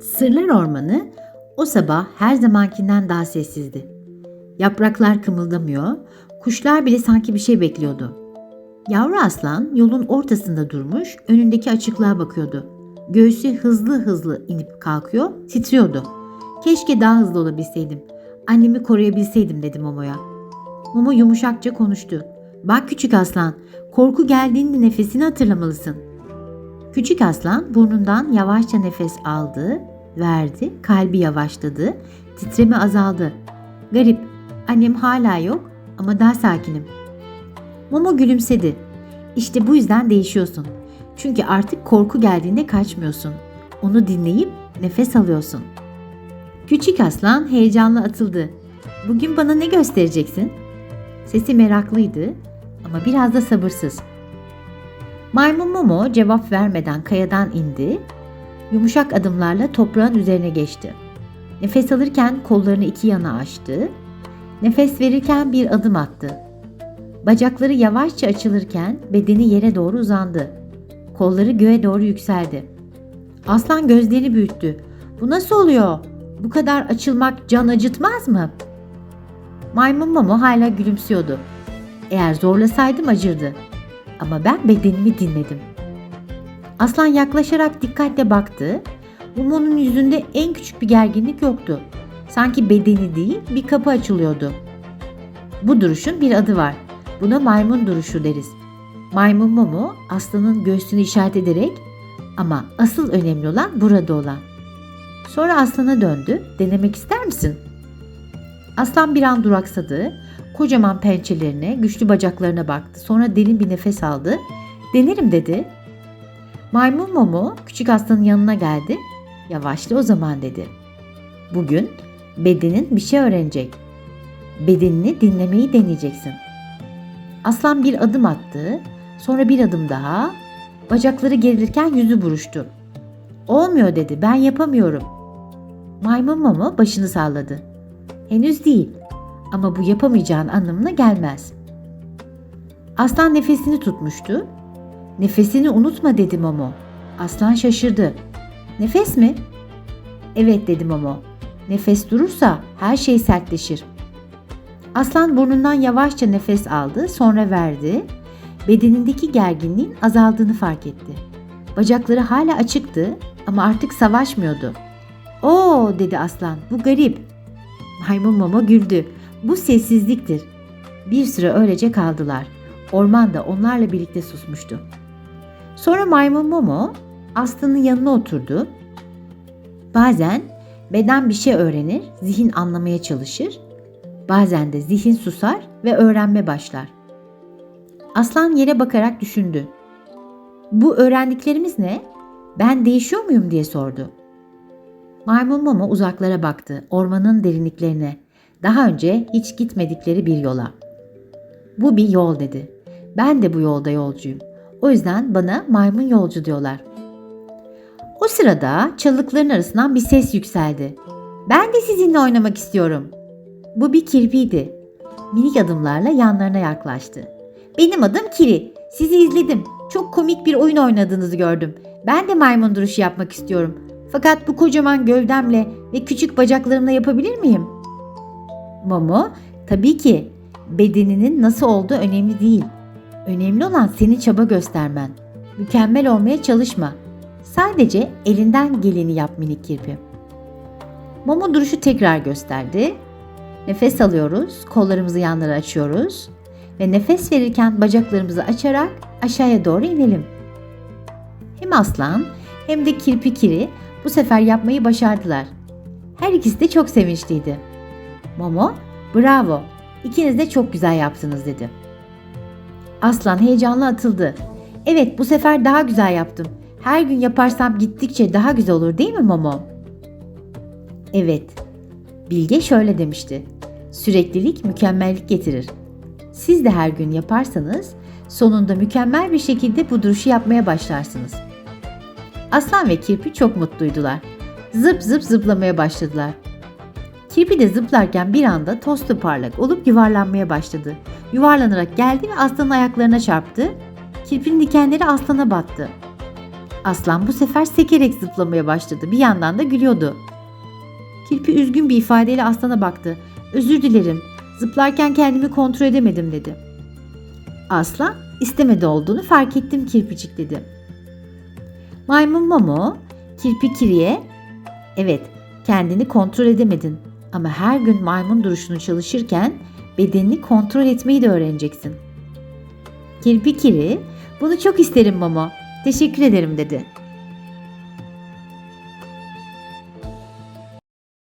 Sırlar Ormanı o sabah her zamankinden daha sessizdi. Yapraklar kımıldamıyor, kuşlar bile sanki bir şey bekliyordu. Yavru aslan yolun ortasında durmuş, önündeki açıklığa bakıyordu. Göğsü hızlı hızlı inip kalkıyor, titriyordu. Keşke daha hızlı olabilseydim. Annemi koruyabilseydim dedi Momo'ya. Momo yumuşakça konuştu. Bak küçük aslan, korku geldiğinde nefesini hatırlamalısın. Küçük aslan burnundan yavaşça nefes aldı, verdi, kalbi yavaşladı, titreme azaldı. Garip, annem hala yok ama daha sakinim. Momo gülümsedi. İşte bu yüzden değişiyorsun. Çünkü artık korku geldiğinde kaçmıyorsun. Onu dinleyip nefes alıyorsun. Küçük aslan heyecanla atıldı. Bugün bana ne göstereceksin? Sesi meraklıydı ama biraz da sabırsız. Maymun Momo cevap vermeden kayadan indi. Yumuşak adımlarla toprağın üzerine geçti. Nefes alırken kollarını iki yana açtı. Nefes verirken bir adım attı. Bacakları yavaşça açılırken bedeni yere doğru uzandı. Kolları göğe doğru yükseldi. Aslan gözlerini büyüttü. Bu nasıl oluyor? Bu kadar açılmak can acıtmaz mı? Maymun Momo hala gülümsüyordu. Eğer zorlasaydım acırdı. Ama ben bedenimi dinledim. Aslan yaklaşarak dikkatle baktı. Momo'nun yüzünde en küçük bir gerginlik yoktu. Sanki bedeni değil bir kapı açılıyordu. Bu duruşun bir adı var. Buna maymun duruşu deriz. Maymun Momo aslanın göğsünü işaret ederek ama asıl önemli olan burada olan. Sonra aslana döndü. Denemek ister misin? Aslan bir an duraksadı. Kocaman pençelerine, güçlü bacaklarına baktı. Sonra derin bir nefes aldı. Denerim dedi. Maymun Momo küçük aslanın yanına geldi. Yavaşla o zaman dedi. Bugün bedenin bir şey öğrenecek. Bedenini dinlemeyi deneyeceksin. Aslan bir adım attı. Sonra bir adım daha. Bacakları gerilirken yüzü buruştu. Olmuyor dedi. Ben yapamıyorum. Maymun Momo başını salladı. Henüz değil. Ama bu yapamayacağın anlamına gelmez. Aslan nefesini tutmuştu. Nefesini unutma dedi Momo. Aslan şaşırdı. Nefes mi? Evet dedi Momo. Nefes durursa her şey sertleşir. Aslan burnundan yavaşça nefes aldı, sonra verdi. Bedenindeki gerginliğin azaldığını fark etti. Bacakları hala açıktı ama artık savaşmıyordu. Oo dedi aslan, bu garip. Maymun Momo güldü. Bu sessizliktir. Bir süre öylece kaldılar. Orman da onlarla birlikte susmuştu. Sonra maymun Momo aslanın yanına oturdu. Bazen beden bir şey öğrenir, zihin anlamaya çalışır. Bazen de zihin susar ve öğrenme başlar. Aslan yere bakarak düşündü. Bu öğrendiklerimiz ne? Ben değişiyor muyum diye sordu. Maymun Momo uzaklara baktı, ormanın derinliklerine. Daha önce hiç gitmedikleri bir yola. Bu bir yol dedi. Ben de bu yolda yolcuyum. O yüzden bana maymun yolcu diyorlar. O sırada çalılıkların arasından bir ses yükseldi. Ben de sizinle oynamak istiyorum. Bu bir kirpiydi. Minik adımlarla yanlarına yaklaştı. Benim adım Kiri. Sizi izledim. Çok komik bir oyun oynadığınızı gördüm. Ben de maymun duruşu yapmak istiyorum. Fakat bu kocaman gövdemle ve küçük bacaklarımla yapabilir miyim? Momo, tabii ki bedeninin nasıl olduğu önemli değil. Önemli olan senin çaba göstermen. Mükemmel olmaya çalışma. Sadece elinden geleni yap minik kirpi. Momo duruşu tekrar gösterdi. Nefes alıyoruz, kollarımızı yanlara açıyoruz ve nefes verirken bacaklarımızı açarak aşağıya doğru inelim. Hem aslan hem de kirpi kiri bu sefer yapmayı başardılar. Her ikisi de çok sevinçliydi. Momo, bravo, ikiniz de çok güzel yaptınız dedi. Aslan heyecanla atıldı. Evet bu sefer daha güzel yaptım. Her gün yaparsam gittikçe daha güzel olur değil mi Momo? Evet. Bilge şöyle demişti. Süreklilik mükemmellik getirir. Siz de her gün yaparsanız sonunda mükemmel bir şekilde bu duruşu yapmaya başlarsınız. Aslan ve Kirpi çok mutluydular. Zıp zıp zıplamaya başladılar. Kirpi de zıplarken bir anda toz parlak olup yuvarlanmaya başladı. Yuvarlanarak geldi ve aslanın ayaklarına çarptı. Kirpinin dikenleri aslana battı. Aslan bu sefer sekerek zıplamaya başladı. Bir yandan da gülüyordu. Kirpi üzgün bir ifadeyle aslana baktı. Özür dilerim. Zıplarken kendimi kontrol edemedim dedi. Aslan istemedi olduğunu fark ettim kirpicik dedi. Maymun Momo kirpi kiriye evet kendini kontrol edemedin ama her gün maymun duruşunu çalışırken bedenini kontrol etmeyi de öğreneceksin. Kirpi kiri bunu çok isterim Momo. Teşekkür ederim dedi.